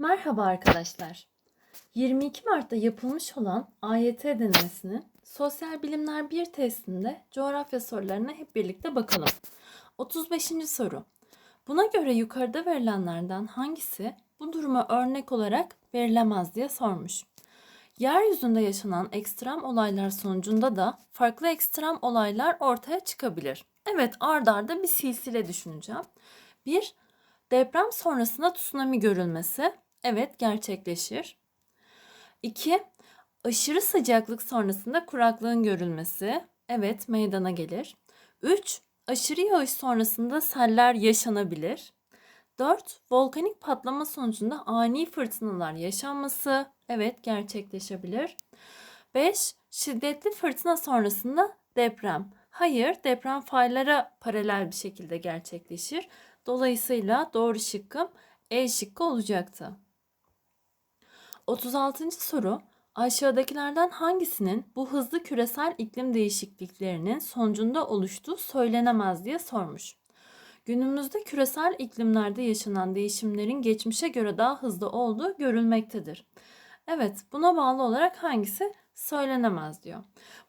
Merhaba arkadaşlar. 22 Mart'ta yapılmış olan AYT denemesinin Sosyal Bilimler 1 testinde coğrafya sorularına hep birlikte bakalım. 35. soru. Buna göre yukarıda verilenlerden hangisi bu duruma örnek olarak verilemez diye sormuş. Yeryüzünde yaşanan ekstrem olaylar sonucunda da farklı ekstrem olaylar ortaya çıkabilir. Evet, ard arda bir silsile düşüneceğim. 1. Deprem sonrasında tsunami görülmesi. Evet, gerçekleşir. 2. Aşırı sıcaklık sonrasında kuraklığın görülmesi. Evet, meydana gelir. 3. Aşırı yağış sonrasında seller yaşanabilir. 4. Volkanik patlama sonucunda ani fırtınalar yaşanması. Evet, gerçekleşebilir. 5. Şiddetli fırtına sonrasında deprem. Hayır, deprem faylara paralel bir şekilde gerçekleşir. Dolayısıyla doğru şıkkım E şıkkı olacaktı. 36. soru. Aşağıdakilerden hangisinin bu hızlı küresel iklim değişikliklerinin sonucunda oluştuğu söylenemez diye sormuş. Günümüzde küresel iklimlerde yaşanan değişimlerin geçmişe göre daha hızlı olduğu görülmektedir. Evet, buna bağlı olarak hangisi söylenemez diyor.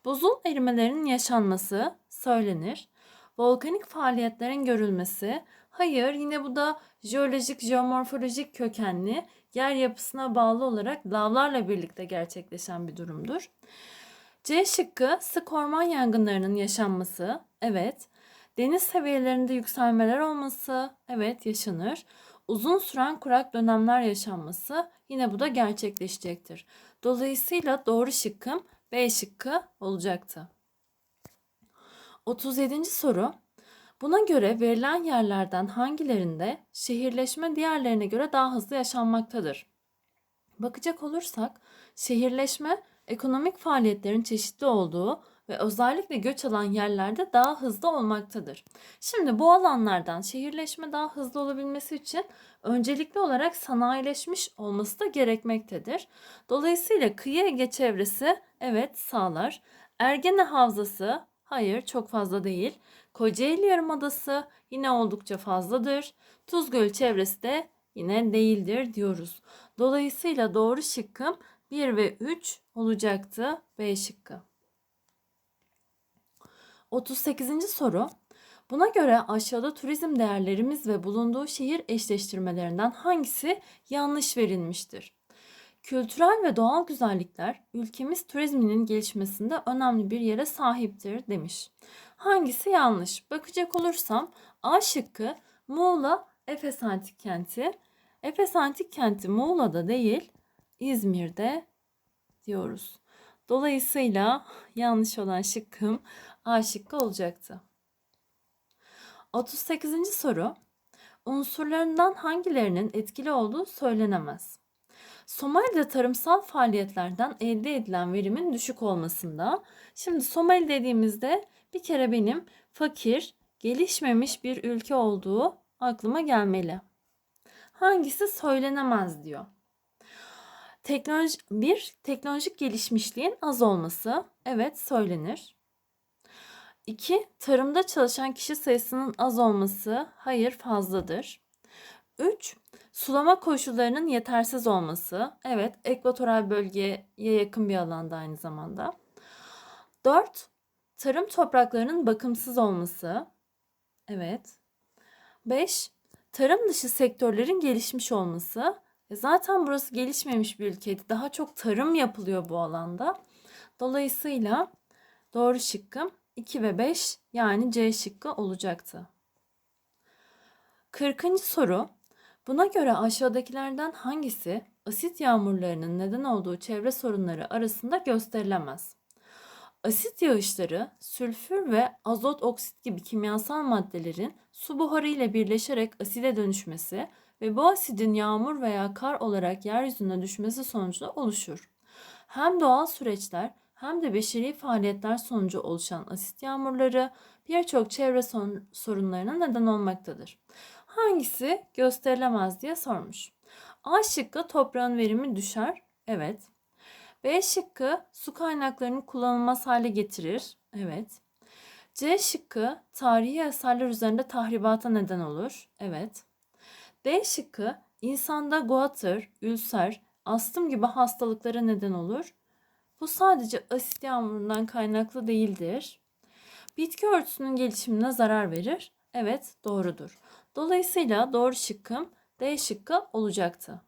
Buzul erimelerinin yaşanması söylenir. Volkanik faaliyetlerin görülmesi, hayır yine bu da jeolojik, jeomorfolojik kökenli yer yapısına bağlı olarak lavlarla birlikte gerçekleşen bir durumdur. C şıkkı sık orman yangınlarının yaşanması, evet. Deniz seviyelerinde yükselmeler olması, evet yaşanır. Uzun süren kurak dönemler yaşanması, yine bu da gerçekleşecektir. Dolayısıyla doğru şıkkım B şıkkı olacaktı. 37. soru. Buna göre verilen yerlerden hangilerinde şehirleşme diğerlerine göre daha hızlı yaşanmaktadır? Bakacak olursak şehirleşme ekonomik faaliyetlerin çeşitli olduğu ve özellikle göç alan yerlerde daha hızlı olmaktadır. Şimdi bu alanlardan şehirleşme daha hızlı olabilmesi için öncelikli olarak sanayileşmiş olması da gerekmektedir. Dolayısıyla kıyı Ege çevresi evet sağlar. Ergene Havzası hayır çok fazla değil. Kocaeli Yarımadası yine oldukça fazladır. Tuzgöl çevresi de yine değildir diyoruz. Dolayısıyla doğru şıkkım 1 ve 3 olacaktı B şıkkı. 38. soru. Buna göre aşağıda turizm değerlerimiz ve bulunduğu şehir eşleştirmelerinden hangisi yanlış verilmiştir? Kültürel ve doğal güzellikler ülkemiz turizminin gelişmesinde önemli bir yere sahiptir demiş. Hangisi yanlış? Bakacak olursam A şıkkı Muğla Efes Antik Kenti. Efes Antik Kenti Muğla'da değil İzmir'de diyoruz. Dolayısıyla yanlış olan şıkkım A şıkkı olacaktı. 38. soru. Unsurlarından hangilerinin etkili olduğu söylenemez. Somali'de tarımsal faaliyetlerden elde edilen verimin düşük olmasında. Şimdi Somali dediğimizde bir kere benim fakir, gelişmemiş bir ülke olduğu aklıma gelmeli. Hangisi söylenemez diyor. Teknoloji, bir, teknolojik gelişmişliğin az olması. Evet söylenir. 2. Tarımda çalışan kişi sayısının az olması. Hayır fazladır. 3. Sulama koşullarının yetersiz olması. Evet, ekvatoral bölgeye yakın bir alanda aynı zamanda. 4. Tarım topraklarının bakımsız olması. Evet. 5. Tarım dışı sektörlerin gelişmiş olması. E zaten burası gelişmemiş bir ülkeydi. Daha çok tarım yapılıyor bu alanda. Dolayısıyla doğru şıkkım 2 ve 5 yani C şıkkı olacaktı. 40. soru. Buna göre aşağıdakilerden hangisi asit yağmurlarının neden olduğu çevre sorunları arasında gösterilemez? Asit yağışları, sülfür ve azot oksit gibi kimyasal maddelerin su buharı ile birleşerek aside dönüşmesi ve bu asidin yağmur veya kar olarak yeryüzüne düşmesi sonucu oluşur. Hem doğal süreçler hem de beşeri faaliyetler sonucu oluşan asit yağmurları birçok çevre sorunlarına neden olmaktadır. Hangisi gösterilemez diye sormuş. A şıkkı toprağın verimi düşer. Evet. B şıkkı su kaynaklarını kullanılmaz hale getirir. Evet. C şıkkı tarihi eserler üzerinde tahribata neden olur. Evet. D şıkkı insanda guatr, ülser, astım gibi hastalıklara neden olur. Bu sadece asit yağmurundan kaynaklı değildir. Bitki örtüsünün gelişimine zarar verir. Evet, doğrudur. Dolayısıyla doğru şıkkım D şıkkı olacaktı.